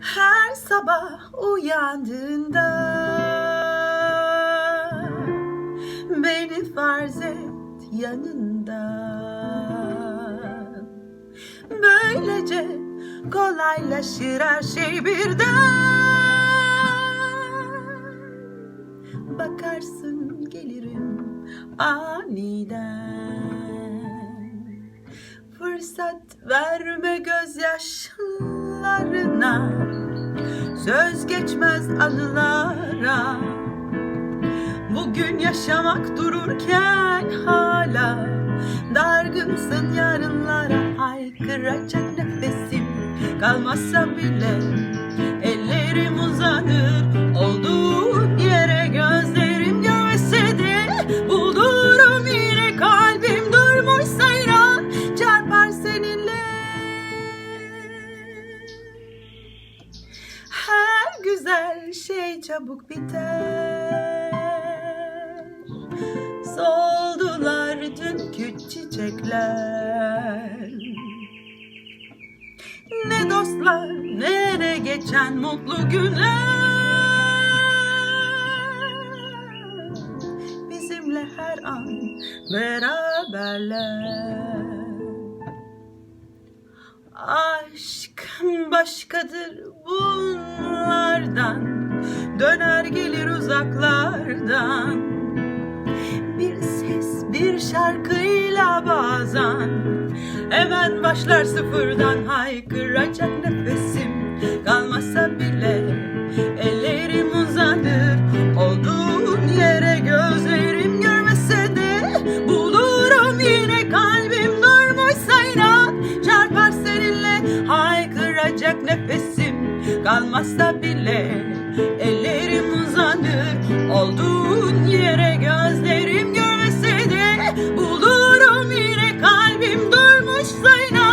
Her sabah uyandığında Beni farz et yanında. Böylece kolaylaşır her şey birden. Bakarsın gelirim aniden. Fırsat verme gözyaşlarına Söz geçmez anılara. Bugün yaşamak dururken hala Dargınsın yarınlara. Haykıracak nefesim Kalmazsa bile Ellerim uzanır şey çabuk biter. Soldular dünkü çiçekler. Ne dostlar ne de geçen mutlu günler. Bizimle her an beraberler. Aşk başkadır bunlardan Döner gelir uzaklardan. Bir ses bir şarkıyla bazen. Hemen başlar sıfırdan haykıracak nefesim. Kalmasa bile ellerim uzanır Olduğun yere gözlerim görmese de Bulurum yine kalbim durmuşsa inan. Çarpar seninle haykıracak nefesim. Kalmazsa bile ellerim Aldığın yere gözlerim görse de Bulurum yine kalbim durmuş sayına.